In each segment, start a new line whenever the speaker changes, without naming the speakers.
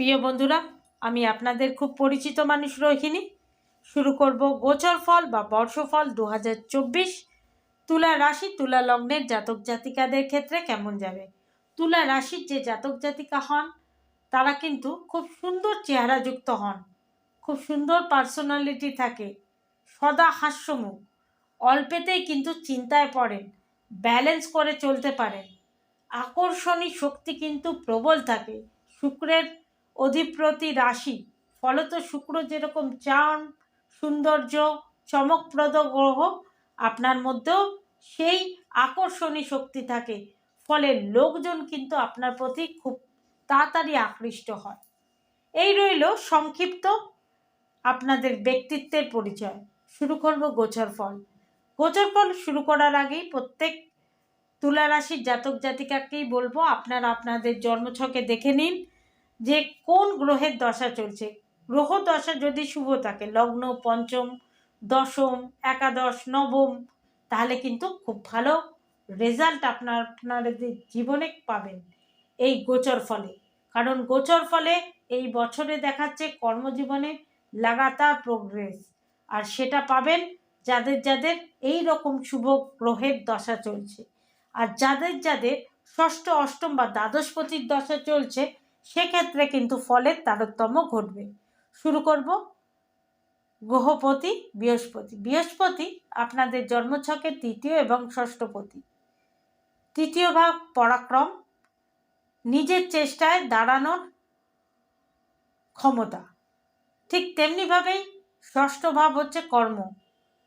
প্রিয় বন্ধুরা, আমি আপনাদের খুব পরিচিত মানুষ রোহিণী। শুরু করব গোচর ফল বা বর্ষফল দু হাজার চব্বিশ। তুলা রাশি, তুলা লগ্নের জাতক জাতিকাদের ক্ষেত্রে কেমন যাবে? তুলা রাশির যে জাতক জাতিকা হন, তারা কিন্তু খুব সুন্দর চেহারাযুক্ত হন। খুব সুন্দর পার্সোনালিটি থাকে, সদা হাস্যমুখ। অল্পেতেই কিন্তু চিন্তায় পড়েন, ব্যালেন্স করে চলতে পারেন। আকর্ষণী শক্তি কিন্তু প্রবল থাকে, শুক্রের অধিপ্রতি রাশি। ফলত শুক্র যেরকম চান, সৌন্দর্য, চমকপ্রদ গ্রহ আপনার মধ্যেও সেই আকর্ষণী শক্তি থাকে। ফলে লোকজন কিন্তু আপনার প্রতি খুব তাড়াতাড়ি আকৃষ্ট হয়। এই রইল সংক্ষিপ্ত আপনাদের ব্যক্তিত্বের পরিচয়। শুরু করব গোচর ফল। গোচর ফল শুরু করার আগেই প্রত্যেক তুলা রাশির জাতক জাতিকাকেই বলব, আপনারা আপনাদের জন্মছকে দেখে নিন। যে কোন গ্রহের দশা চলছে? গ্রহ দশা যদি শুভ থাকে, লগ্ন, পঞ্চম, দশম, একাদশ, নবম, তাহলে কিন্তু খুব ভালো রেজাল্ট আপনার, আপনাদের জীবনে পাবেন এই গোচর ফলে। কারণ গোচর ফলে এই বছরে দেখাচ্ছে কর্মজীবনে লাগাতার প্রোগ্রেস আর সেটা পাবেন যাদের যাদের এই রকম শুভ গ্রহের দশা চলছে। আর যাদের যাদের ষষ্ঠ, অষ্টম বা দ্বাদশপতির দশা চলছে সেক্ষেত্রে কিন্তু ফলের তারতম্য ঘটবে। শুরু করব গ্রহপতি, বৃহস্পতি। বৃহস্পতি আপনাদের জন্মছকের তৃতীয় এবং ষষ্ঠপতি তৃতীয় ভাগ, পরাক্রম। নিজের চেষ্টায় দাঁড়ানোর ক্ষমতা। ঠিক তেমনিভাবেই ষষ্ঠ ভাব হচ্ছে কর্ম।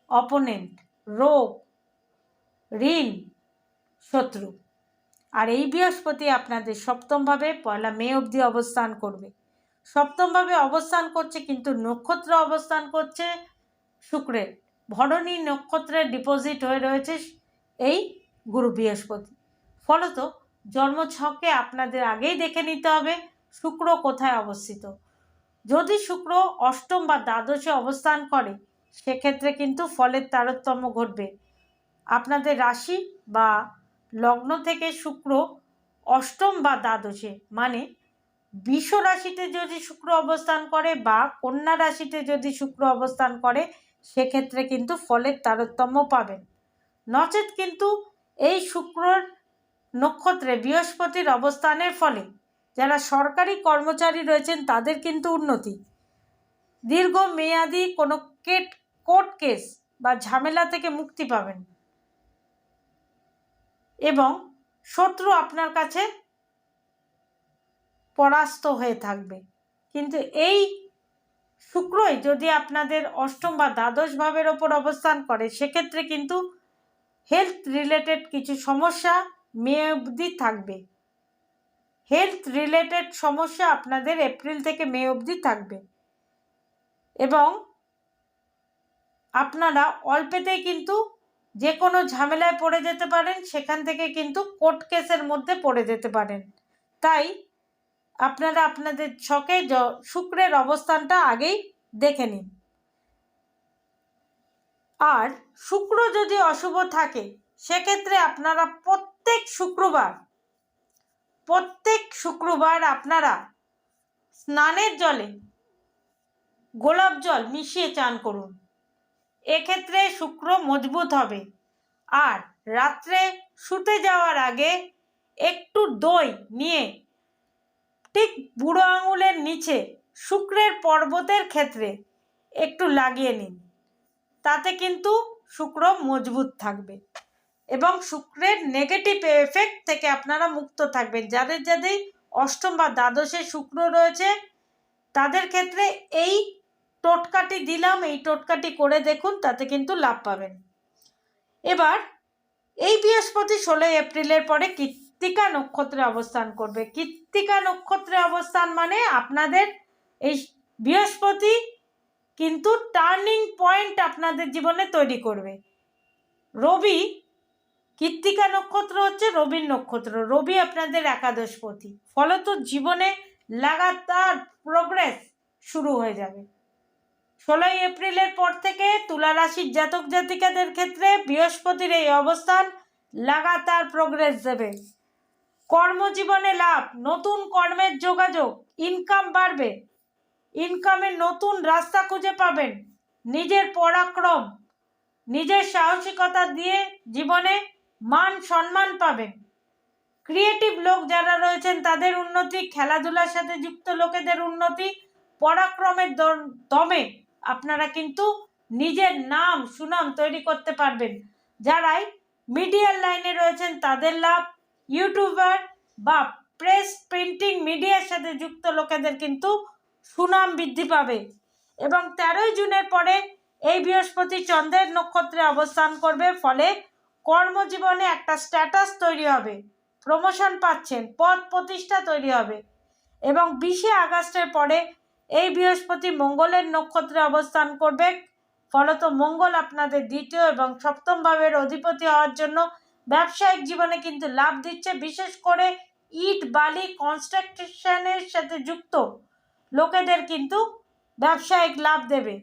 অপোনেন্ট, রোগ, ঋণ, শত্রু। আর এই বৃহস্পতি আপনাদের সপ্তমভাবে, পয়লা মে অবধি অবস্থান করবে। সপ্তমভাবে অবস্থান করছে কিন্তু নক্ষত্র অবস্থান করছে শুক্রের। ভরণী নক্ষত্রের ডিপোজিট হয়ে রয়েছে এই গুরু বৃহস্পতি। ফলত জন্মছকে আপনাদের আগেই দেখে নিতে হবে, শুক্র কোথায় অবস্থিত। যদি শুক্র অষ্টম বা দ্বাদশে অবস্থান করে, সেক্ষেত্রে কিন্তু ফলের তারতম্য ঘটবে। আপনাদের রাশি বা লগ্ন থেকে শুক্র অষ্টম বা দ্বাদশে মানে বিষ রাশিতে যদি শুক্র অবস্থান করে বা কন্যা রাশিতে যদি শুক্র অবস্থান করে, সেক্ষেত্রে কিন্তু ফলের তারতম্য পাবেন। নচেত কিন্তু এই শুক্রর নক্ষত্রে বৃহস্পতির অবস্থানের ফলে যারা সরকারি কর্মচারী রয়েছেন, তাদের কিন্তু উন্নতি। দীর্ঘ মেয়াদি কোনো কেট কোর্ট কেস বা ঝামেলা থেকে মুক্তি পাবেন। এবং শত্রু আপনার কাছে পরাস্ত হয়ে থাকবে। কিন্তু এই শুক্রই যদি আপনাদের অষ্টম বা দ্বাদশ ভাবের ওপর অবস্থান করে, সেক্ষেত্রে কিন্তু হেলথ রিলেটেড কিছু সমস্যা মেয়ে অবধি থাকবে। হেলথ রিলেটেড সমস্যা আপনাদের এপ্রিল থেকে মে অবধি থাকবে। এবং আপনারা অল্পেতেই কিন্তু যে কোনো ঝামেলায় পড়ে যেতে পারেন, সেখান থেকে কিন্তু কোর্ট কেসের মধ্যে পড়ে যেতে পারেন। তাই আপনারা আপনাদের ছকে শুক্রের অবস্থানটা আগেই দেখে নিন। আর শুক্র যদি অশুভ থাকে, সেক্ষেত্রে আপনারা প্রত্যেক শুক্রবার প্রত্যেক শুক্রবার আপনারা স্নানের জলে গোলাপ জল মিশিয়ে চান করুন। এক্ষেত্রে শুক্র মজবুত হবে। আর রাত্রে শুতে যাওয়ার আগে একটু দই নিয়ে ঠিক বুড়ো আঙুলের নিচে শুক্রের পর্বতের ক্ষেত্রে একটু লাগিয়ে নিন। তাতে কিন্তু শুক্র মজবুত থাকবে এবং শুক্রের নেগেটিভ এফেক্ট থেকে আপনারা মুক্ত থাকবেন। যাদের যাদের অষ্টম বা দ্বাদশে শুক্র রয়েছে, তাদের ক্ষেত্রে এই টোটকাটি দিলাম, এই টোটকাটি করে দেখুন, তাতে কিন্তু লাভ পাবেন। এবার, এই বৃহস্পতি ষোলোই এপ্রিলের পরে কৃত্তিকা নক্ষত্রে অবস্থান করবে। কৃত্তিকা নক্ষত্রে অবস্থান মানে আপনাদের এই বৃহস্পতি কিন্তু টার্নিং পয়েন্ট আপনাদের জীবনে তৈরি করবে। রবি, কৃত্তিকা নক্ষত্র হচ্ছে রবির নক্ষত্র। রবি আপনাদের একাদশপতি। ফলত জীবনে লাগাতার প্রোগ্রেস শুরু হয়ে যাবে। ষোলোই এপ্রিলের পর থেকে তুলা রাশির জাতক জাতিকাদের ক্ষেত্রে বৃহস্পতির এই অবস্থান লাগাতার প্রোগ্রেস দেবে। কর্মজীবনে লাভ, নতুন কর্মের যোগাযোগ ইনকাম বাড়বে। ইনকামের নতুন রাস্তা খুঁজে পাবেন। নিজের পরাক্রম, নিজের সাহসিকতা দিয়ে জীবনে মান সম্মান পাবেন। ক্রিয়েটিভ লোক যারা রয়েছেন, তাদের উন্নতি, খেলাধুলার সাথে যুক্ত লোকেদের উন্নতি, পরাক্রমের দম- দমে আপনারা কিন্তু নিজের নাম, সুনাম তৈরি করতে পারবেন। যারাই মিডিয়ার লাইনে রয়েছেন, তাদের লাভ ইউটিউবার বা প্রেস প্রিন্টিং মিডিয়ার সাথে যুক্ত লোকেদের কিন্তু সুনাম বৃদ্ধি পাবে। এবং তেরোই জুনের পরে এই বৃহস্পতি চন্দ্রের নক্ষত্রে অবস্থান করবে, ফলে কর্মজীবনে একটা স্ট্যাটাস তৈরি হবে। প্রমোশন পাচ্ছেন, পদ প্রতিষ্ঠা তৈরি হবে। এবং বিশে আগস্টের পরে এই বৃহস্পতি মঙ্গলের নক্ষত্রে অবস্থান করবে। ফলত মঙ্গল আপনাদের দ্বিতীয় এবং সপ্তম ভাবের অধিপতি হওয়ার জন্য ব্যবসায়িক জীবনে কিন্তু লাভ দিচ্ছে, বিশেষ করে ইট, বালি, কনস্ট্রাকশনের সাথে যুক্ত। লোকেদের কিন্তু ব্যবসায়িক লাভ দেবে,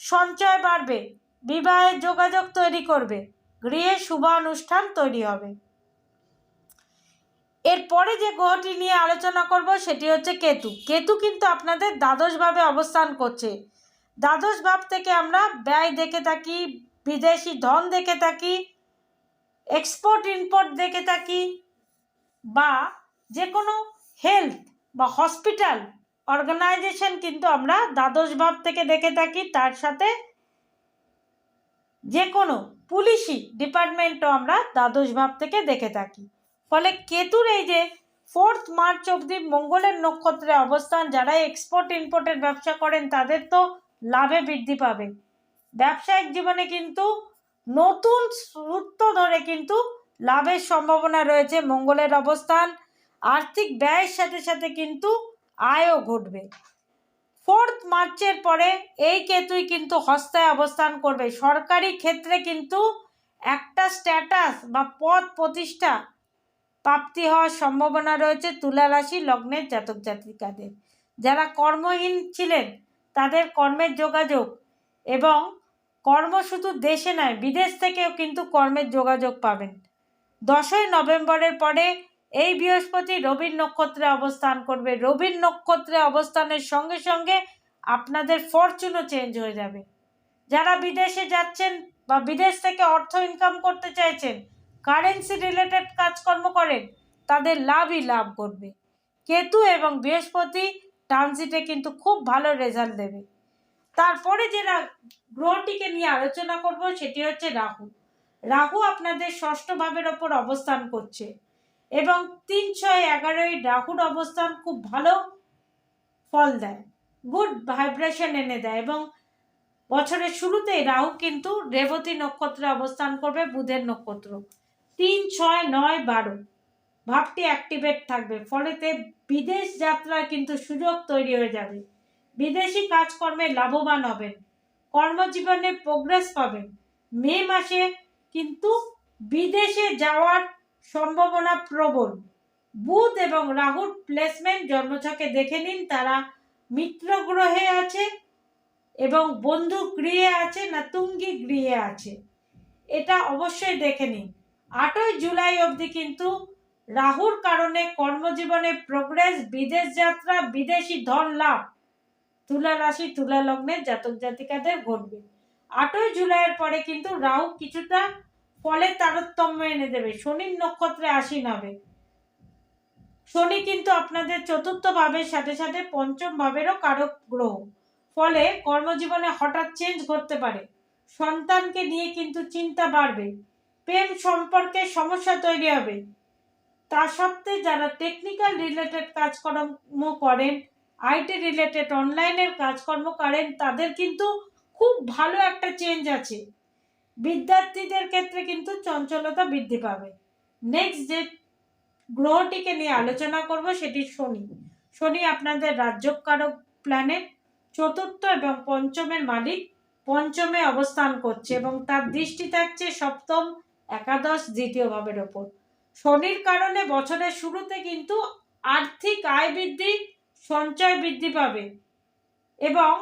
সঞ্চয় বাড়বে বিবাহের যোগাযোগ তৈরি করবে, গৃহে শুভানুষ্ঠান তৈরি হবে। এরপরে যে গ্রহটি নিয়ে আলোচনা করব সেটি হচ্ছে কেতু। কেতু কিন্তু আপনাদের দ্বাদশভাবে অবস্থান করছে। দ্বাদশ ভাব থেকে আমরা ব্যয় দেখে থাকি, বিদেশি ধন দেখে থাকি এক্সপোর্ট ইম্পোর্ট দেখে থাকি, বা যে কোনো হেলথ বা হসপিটাল অর্গানাইজেশন কিন্তু আমরা দ্বাদশ ভাব থেকে দেখে থাকি। তার সাথে যে কোনো পুলিশি ডিপার্টমেন্টও আমরা দ্বাদশ ভাব থেকে দেখে থাকি। ফলে কেতুর এই যে ফোর্থ মার্চ অবধি মঙ্গলের নক্ষত্রে অবস্থান, যারা এক্সপোর্ট ইম্পোর্টের ব্যবসা করেন, তাদের তো লাভে বৃদ্ধি পাবে। ব্যবসায়িক জীবনে কিন্তু নতুন সূত্র ধরে কিন্তু লাভের সম্ভাবনা রয়েছে মঙ্গলের অবস্থান। আর্থিক ব্যয়ের সাথে সাথে কিন্তু আয়ও ঘটবে। ফোর্থ মার্চের পরে এই কেতুই কিন্তু হস্তায় অবস্থান করবে। সরকারি ক্ষেত্রে কিন্তু একটা স্ট্যাটাস বা পদ প্রতিষ্ঠা প্রাপ্তি হওয়ার সম্ভাবনা রয়েছে তুলা রাশি লগ্নের জাতক জাতিকাদের। যারা কর্মহীন ছিলেন, তাদের কর্মের যোগাযোগ এবং কর্ম শুধু দেশে নয়, বিদেশ থেকেও কিন্তু কর্মের যোগাযোগ পাবেন। দশই নভেম্বরের পরে এই বৃহস্পতি রবির নক্ষত্রে অবস্থান করবে। রবির নক্ষত্রে অবস্থানের সঙ্গে সঙ্গে আপনাদের ফরচুনও চেঞ্জ হয়ে যাবে। যারা বিদেশে যাচ্ছেন বা বিদেশ থেকে অর্থ ইনকাম করতে চাইছেন কারেন্সি রিলেটেড কাজকর্ম করেন, তাদের লাভই লাভ করবে। কেতু এবং বৃহস্পতি ট্রানজিটে কিন্তু খুব ভালো রেজাল্ট দেবে। তারপরে যে গ্রহটিকে নিয়ে আলোচনা করব, সেটি হচ্ছে রাহু। রাহু আপনাদের ষষ্ঠ ভাবের ওপর অবস্থান করছে এবং তিন, ছয়, এগারোই রাহুর অবস্থান খুব ভালো ফল দেয়, গুড ভাইব্রেশন এনে দেয় এবং বছরের শুরুতেই রাহু কিন্তু রেবতী নক্ষত্রে অবস্থান করবে, বুধের নক্ষত্র। তিন, ছয়, নয়, বারো। ভাবটি অ্যাক্টিভেট থাকবে। ফলেতে বিদেশ যাত্রার কিন্তু সুযোগ তৈরি হয়ে যাবে। বিদেশি কাজকর্মে লাভবান হবেন। কর্মজীবনে প্রোগ্রেস পাবেন। মে মাসে কিন্তু বিদেশে যাওয়ার সম্ভাবনা প্রবল। বুধ এবং রাহুর প্লেসমেন্ট জন্মছকে দেখে নিন। তারা মিত্র গ্রহে আছে এবং বন্ধু গৃহে আছে না তুঙ্গি গৃহে আছে। এটা অবশ্যই দেখে নিন। আটই জুলাই অবধি কিন্তু রাহুর কারণে কর্মজীবনে প্রোগ্রেস বিদেশ যাত্রা, বিদেশি ধন লাভ, তুলা রাশি, তুলা লগ্নের জাতক জাতিকাদের ঘটবে। আটই জুলাইয়ের পরে কিন্তু রাহু কিছুটা ফলে তারতম্য এনে দেবে। শনির নক্ষত্রে আসীন হবে। শনি কিন্তু আপনাদের চতুর্থ ভাবের সাথে সাথে পঞ্চম ভাবেরও কারক গ্রহ। ফলে কর্মজীবনে হঠাৎ চেঞ্জ করতে পারে। সন্তানকে নিয়ে কিন্তু চিন্তা বাড়বে। প্রেম সম্পর্কে সমস্যা তৈরি হবে। তা সত্ত্বে যারা টেকনিক্যাল রিলেটেড কাজকর্ম করেন আইটি রিলেটেড অনলাইনের কাজকর্ম করেন, তাদের কিন্তু খুব ভালো একটা চেঞ্জ আছে। বিদ্যার্থীদের ক্ষেত্রে কিন্তু চঞ্চলতা বৃদ্ধি পাবে। নেক্সট যে গ্রহটিকে নিয়ে আলোচনা করব, সেটি শনি। শনি আপনাদের রাজ্যকারক প্ল্যানেট চতুর্থ এবং পঞ্চমের মালিক, পঞ্চমে অবস্থান করছে এবং তার দৃষ্টি থাকছে সপ্তম একাদশ দ্বিতীয় ভাবের ওপর। শনির কারণে বছরের শুরুতে কিন্তু আর্থিক আয় বৃদ্ধি, সঞ্চয় বৃদ্ধি পাবে এবং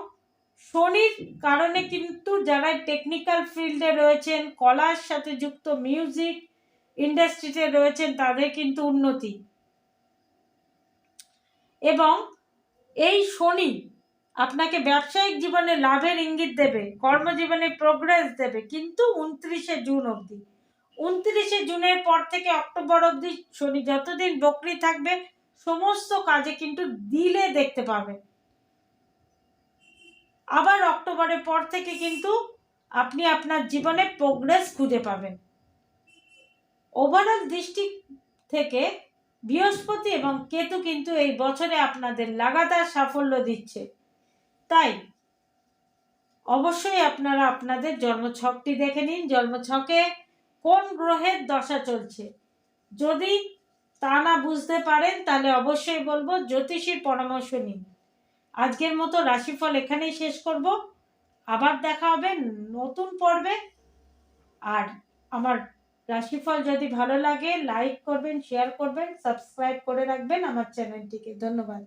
শনির কারণে কিন্তু যারা টেকনিক্যাল ফিল্ডে রয়েছেন, কলার সাথে যুক্ত মিউজিক ইন্ডাস্ট্রিতে রয়েছেন, তাদের কিন্তু উন্নতি। এবং এই শনি আপনাকে ব্যবসায়িক জীবনে লাভের ইঙ্গিত দেবে, কর্মজীবনে প্রোগ্রেস দেবে, কিন্তু উনত্রিশে জুন অবধি। উনত্রিশে জুনের পর থেকে অক্টোবর অবধি শনি যতদিন বকরি থাকবে, সমস্ত কাজে কিন্তু দিলে দেখতে পাবে। আবার অক্টোবরের পর থেকে কিন্তু আপনি আপনার জীবনে প্রোগ্রেস খুঁজে পাবেন। ওভারঅল দৃষ্টি থেকে বৃহস্পতি এবং কেতু কিন্তু এই বছরে আপনাদের লাগাতার সাফল্য দিচ্ছে। তাই অবশ্যই আপনারা আপনাদের জন্মছকটি দেখে নিন। জন্মছকে কোন গ্রহের দশা চলছে? যদি তা না বুঝতে পারেন, তাহলে অবশ্যই বলব জ্যোতিষীর পরামর্শ নিন। আজকের মতো রাশিফল এখানেই শেষ করব। আবার দেখা হবে নতুন পর্বে। আর আমার রাশিফল যদি ভালো লাগে লাইক করবেন শেয়ার করবেন সাবস্ক্রাইব করে রাখবেন আমার চ্যানেলটিকে ধন্যবাদ।